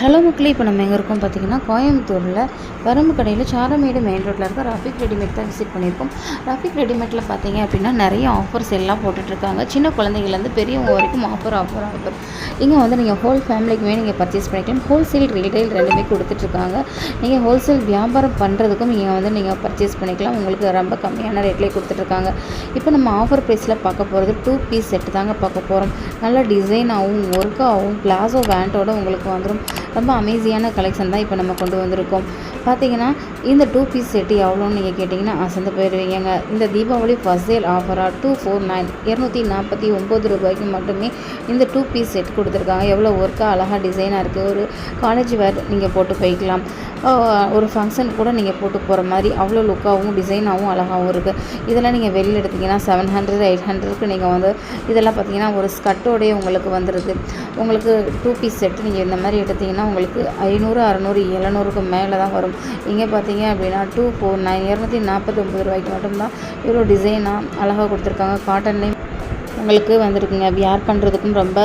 Hello மக்களே இப்போ நம்ம எங்கே இருக்கோம் பார்த்தீங்கன்னா கோயம்புத்தூரில் வரம்பு கடையில் சாரமேடு மெயின் ரோட்டில் இருக்க ரஃபிக் ரெடிமேட் தான் விசிட் பண்ணியிருக்கோம். ரஃபிக் ரெடிமேட்டில் பார்த்தீங்க அப்படின்னா நிறைய ஆஃபர்ஸ் எல்லாம் போட்டுட்ருக்காங்க சின்ன குழந்தைங்கள்லேருந்து பெரியவங்க வரைக்கும் ஆஃபர் ஆஃபர் ஆஃபர் இங்கே வந்து நீங்கள் ஹோல் ஃபேமிலிக்குமே நீங்கள் பர்ச்சேஸ் பண்ணிக்கலாம் ஹோல்சேல் ரீட்டைல் ரெண்டுமே கொடுத்துட்ருக்காங்க நீங்கள் ஹோல்சேல் வியாபாரம் பண்ணுறதுக்கும் நீங்கள் வந்து நீங்கள் பர்ச்சேஸ் பண்ணிக்கலாம். உங்களுக்கு ரொம்ப கம்மியான ரேட்லேயே கொடுத்துட்ருக்காங்க இப்போ நம்ம ஆஃபர் ப்ரைஸில் பார்க்க போகிறது டூ பீஸ் செட்டு தாங்க பார்க்க போகிறோம் நல்ல டிசைனாகவும் ஒர்க்காகவும் பிளாசோ வேண்டோட உங்களுக்கு வந்துடும் ரொம்ப அமேசியான கலெக்ஷன் தான் இப்போ நம்ம கொண்டு வந்திருக்கோம். பார்த்தீங்கன்னா இந்த டூ பீஸ் செட்டு எவ்வளோன்னு நீங்கள் கேட்டிங்கன்னா அசந்து போயிடுவீங்க இந்த தீபாவளி ஃபஸ்ட் சேல் ஆஃபராக டூ ஃபோர் நைன் இரநூத்தி நாற்பத்தி ஒம்பது ரூபாய்க்கு மட்டுமே இந்த டூ பீஸ் செட் கொடுத்துருக்காங்க. எவ்வளோ ஒர்க்காக அழகாக டிசைனாக இருக்குது ஒரு காலேஜ் வேர் நீங்கள் போட்டு போய்க்கலாம். ஒரு ஃபங்க்ஷன் கூட நீங்கள் போட்டு போகிற மாதிரி அவ்வளோ லுக்காகவும் டிசைனாகவும் அழகாகவும் இருக்குது இதெல்லாம் நீங்கள் வெளியில் எடுத்தீங்கன்னா செவன் ஹண்ட்ரட் எயிட் ஹண்ட்ரட்க்கு நீங்கள் வந்து இதெல்லாம் பார்த்தீங்கன்னா ஒரு ஸ்கட்டோடய உங்களுக்கு வந்துடுது உங்களுக்கு டூ பீஸ் செட்டு நீங்கள் இந்த மாதிரி எடுத்தீங்கன்னா உங்களுக்கு ஐநூறு அறநூறு எழுநூறுக்கு மேலே தான் வரும். இங்கே பார்த்தீங்க அப்படின்னா டூ ஃபோர் நைன் இரநூத்தி நாற்பத்தொம்பது ரூபாய்க்கு மட்டும்தான் இவ்வளோ டிசைனாக அழகாக கொடுத்துருக்காங்க. காட்டன்லேயும் உங்களுக்கு வந்திருக்குங்க. வியர் பண்ணுறதுக்கும் ரொம்ப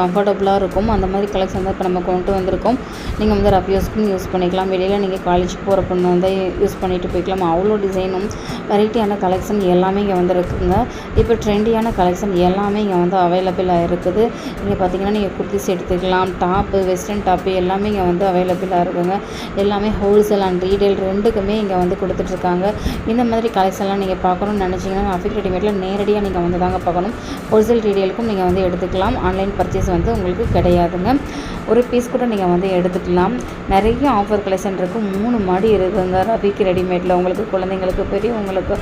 கம்ஃபர்டபுளாக இருக்கும். அந்த மாதிரி கலெக்ஷன் தான் இப்போ நம்ம கொண்டு வந்திருக்கோம். நீங்கள் வந்து ரஃப் யூஸ்க்கும் யூஸ் பண்ணிக்கலாம். வெளியில் நீங்கள் காலேஜ் போகிற பொண்ணு வந்து யூஸ் பண்ணிட்டு போய்க்கலாம். அவ்வளோ டிசைனும் வெரைட்டியான கலெக்ஷன் எல்லாமே இங்கே வந்துருக்குங்க. இப்போ ட்ரெண்டியான கலெக்ஷன் எல்லாமே இங்கே வந்து அவைலபிளாக இருக்குது. இங்கே பார்த்தீங்கன்னா நீங்கள் குர்த்திஸ் எடுத்துக்கலாம். டாப்பு வெஸ்டர்ன் டாப்பு எல்லாமே இங்கே வந்து அவைலபிளாக இருக்குங்க. எல்லாமே ஹோல்சேல் அண்ட் ரீடெயில் ரெண்டுக்குமே இங்கே வந்து கொடுத்துட்ருக்காங்க இந்த மாதிரி கலெக்ஷன்லாம் நீங்கள் பார்க்கணும்னு நினச்சிங்கன்னா அஃபிக் ரெடிமேட்டில் நேரடியாக நீங்கள் வந்து தாங்க பார்க்கணும். ஹோல்சேல் ரீடெயிலுக்கும் நீங்கள் வந்து எடுத்துக்கலாம். ஆன்லைன் பர்ச்சேஸ் வந்து உங்களுக்கு கிடையாதுங்க. ஒரு பீஸ் கூட நீங்கள் வந்து எடுத்துக்கலாம். நிறைய ஆஃபர் கலெக்ஷன் இருக்குது மூணு மாடி இருக்குங்க. ரபிக்கு ரெடிமேடில் உங்களுக்கு குழந்தைங்களுக்கு பெரியவங்களுக்கு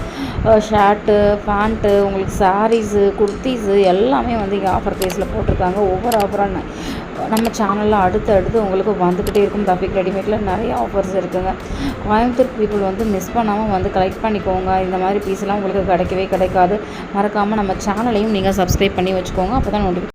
ஷர்ட்டு பேண்ட்டு உங்களுக்கு சாரீஸு குர்த்திஸு எல்லாமே வந்து இங்கே ஆஃபர் ப்ரைஸில் போட்டிருக்காங்க. ஒவ்வொரு ஆஃபராக நம்ம சேனலில் அடுத்து அடுத்து உங்களுக்கு வந்துக்கிட்டே இருக்கும். தஃபிக் ரெடிமேடில் நிறைய ஆஃபர்ஸ் இருக்குதுங்க கோயம்புத்தூர் பீப்புள் வந்து மிஸ் பண்ணாமல் வந்து கலெக்ட் பண்ணிக்கோங்க. இந்த மாதிரி பீஸ்லாம் உங்களுக்கு கிடைக்கவே கிடைக்காது. மறக்காமல் நம்ம சேனலையும் நீங்கள் சப்ஸ்கிரைப் பண்ணி வச்சுக்கோங்க. அப்போ தான் நோட்டிஃபிகேஷன்